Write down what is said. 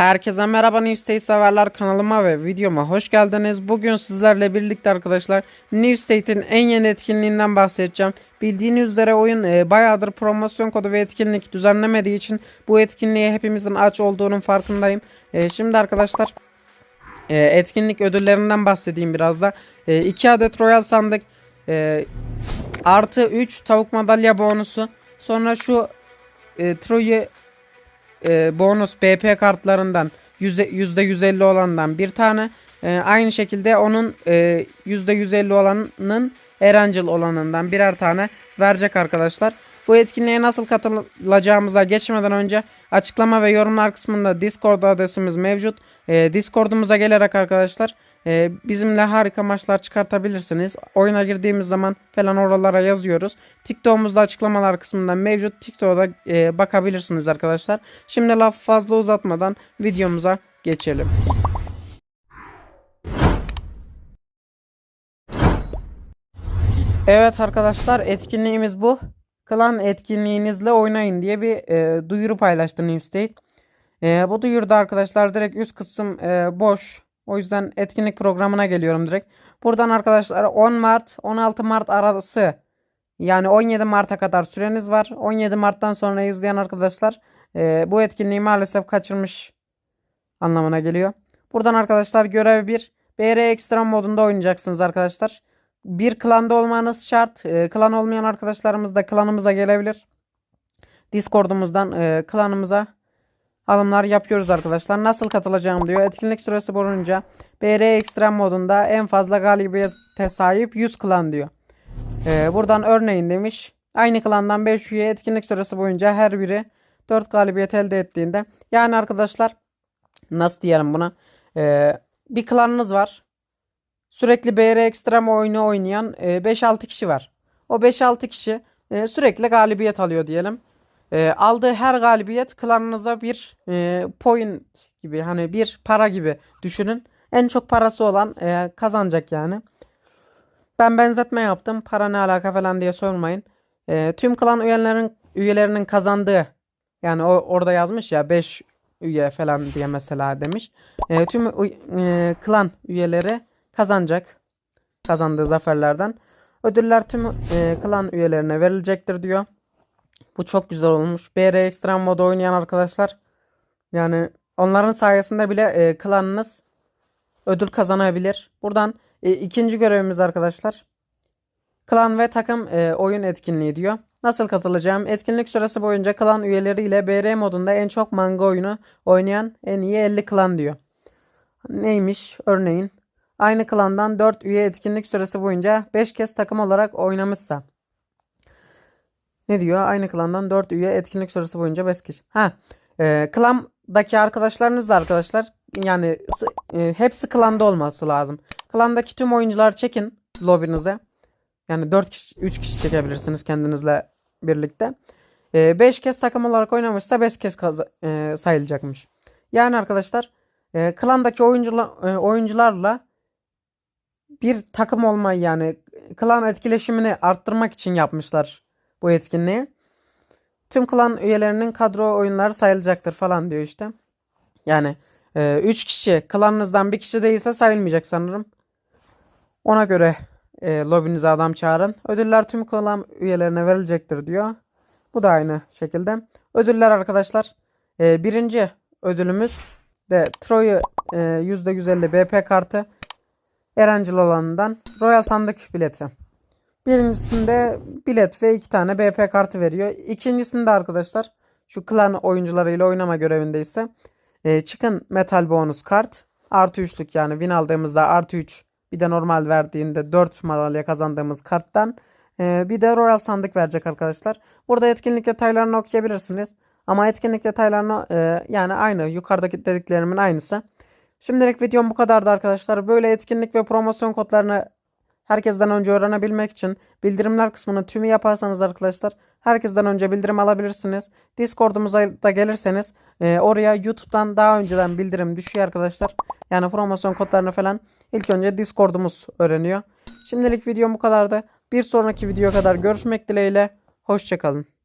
Herkese merhaba New severler kanalıma ve videoma hoş geldiniz. Bugün sizlerle birlikte arkadaşlar New State'in en yeni etkinliğinden bahsedeceğim. Bildiğiniz üzere oyun e, bayağıdır promosyon kodu ve etkinlik düzenlemediği için bu etkinliğe hepimizin aç olduğunun farkındayım. E, şimdi arkadaşlar e, etkinlik ödüllerinden bahsedeyim biraz da. 2 adet Royal sandık e, artı 3 tavuk madalya bonusu. Sonra şu e, Troy'u e, bonus BP kartlarından yüzde yüzde 150 olandan bir tane. E, aynı şekilde onun e, yüzde 150 olanının Erancıl olanından birer tane verecek arkadaşlar. Bu etkinliğe nasıl katılacağımıza geçmeden önce açıklama ve yorumlar kısmında Discord adresimiz mevcut. E, Discord'umuza gelerek arkadaşlar e, bizimle harika maçlar çıkartabilirsiniz. Oyuna girdiğimiz zaman falan oralara yazıyoruz. TikTok'umuzda açıklamalar kısmında mevcut. TikTok'da e, bakabilirsiniz arkadaşlar. Şimdi laf fazla uzatmadan videomuza geçelim. Evet arkadaşlar etkinliğimiz bu. Klan etkinliğinizle oynayın diye bir e, duyuru paylaştı New State. E, bu duyuruda arkadaşlar direkt üst kısım e, boş. O yüzden etkinlik programına geliyorum direkt. Buradan arkadaşlar 10 Mart 16 Mart arası yani 17 Mart'a kadar süreniz var. 17 Mart'tan sonra izleyen arkadaşlar e, bu etkinliği maalesef kaçırmış anlamına geliyor. Buradan arkadaşlar görev 1 BR Extra modunda oynayacaksınız arkadaşlar. Bir klanda olmanız şart. E, klan olmayan arkadaşlarımız da klanımıza gelebilir. Discord'umuzdan e, klanımıza alımlar yapıyoruz arkadaşlar. Nasıl katılacağım diyor. Etkinlik süresi boyunca BR Extreme modunda en fazla galibiyete sahip 100 klan diyor. Ee, buradan örneğin demiş. Aynı klandan 5 üye etkinlik süresi boyunca her biri 4 galibiyet elde ettiğinde. Yani arkadaşlar nasıl diyelim buna. Ee, bir klanınız var. Sürekli BR Extreme oyunu oynayan e, 5-6 kişi var. O 5-6 kişi e, sürekli galibiyet alıyor diyelim. E, aldığı her galibiyet klanınıza bir e, point gibi hani bir para gibi düşünün. En çok parası olan e, kazanacak yani. Ben benzetme yaptım. Para ne alaka falan diye sormayın. E, tüm klan üyelerinin üyelerinin kazandığı yani o orada yazmış ya 5 üye falan diye mesela demiş. E, tüm e, klan üyeleri kazanacak. Kazandığı zaferlerden. Ödüller tüm e, klan üyelerine verilecektir diyor. Bu çok güzel olmuş. BR Extreme mod oynayan arkadaşlar yani onların sayesinde bile e, klanınız ödül kazanabilir. Buradan e, ikinci görevimiz arkadaşlar. Klan ve takım e, oyun etkinliği diyor. Nasıl katılacağım? Etkinlik süresi boyunca klan üyeleriyle BR modunda en çok manga oyunu oynayan en iyi 50 klan diyor. Neymiş? Örneğin aynı klandan 4 üye etkinlik süresi boyunca 5 kez takım olarak oynamışsa ne diyor? Aynı klandan 4 üye etkinlik süresi boyunca 5 kişi. Ha. E, klandaki arkadaşlarınız da arkadaşlar yani e, hepsi klanda olması lazım. Klandaki tüm oyuncular çekin lobinize. Yani 4 kişi 3 kişi çekebilirsiniz kendinizle birlikte. 5 e, kez takım olarak oynamışsa 5 kez e, sayılacakmış. Yani arkadaşlar e, klandaki oyuncular, e, oyuncularla bir takım olmayı yani klan etkileşimini arttırmak için yapmışlar bu etkinliği. Tüm klan üyelerinin kadro oyunları sayılacaktır falan diyor işte. Yani 3 e, kişi klanınızdan bir kişi değilse sayılmayacak sanırım. Ona göre e, lobinize adam çağırın. Ödüller tüm klan üyelerine verilecektir diyor. Bu da aynı şekilde. Ödüller arkadaşlar. E, birinci ödülümüz de Troy'u e, %150 BP kartı. Erancıl olanından Royal sandık bileti. Birincisinde bilet ve iki tane BP kartı veriyor. İkincisinde arkadaşlar şu klan oyuncularıyla oynama görevindeyse e, çıkın metal bonus kart artı üçlük yani win aldığımızda artı 3 bir de normal verdiğinde 4 madalya kazandığımız karttan e, bir de royal sandık verecek arkadaşlar. Burada etkinlik detaylarını okuyabilirsiniz. Ama etkinlik detaylarını e, yani aynı yukarıdaki dediklerimin aynısı. Şimdilik videom bu kadardı arkadaşlar. Böyle etkinlik ve promosyon kodlarını herkesten önce öğrenebilmek için bildirimler kısmını tümü yaparsanız arkadaşlar herkesten önce bildirim alabilirsiniz. Discord'umuza da gelirseniz e, oraya YouTube'dan daha önceden bildirim düşüyor arkadaşlar. Yani promosyon kodlarını falan ilk önce Discord'umuz öğreniyor. Şimdilik videom bu kadardı. Bir sonraki video kadar görüşmek dileğiyle. Hoşçakalın.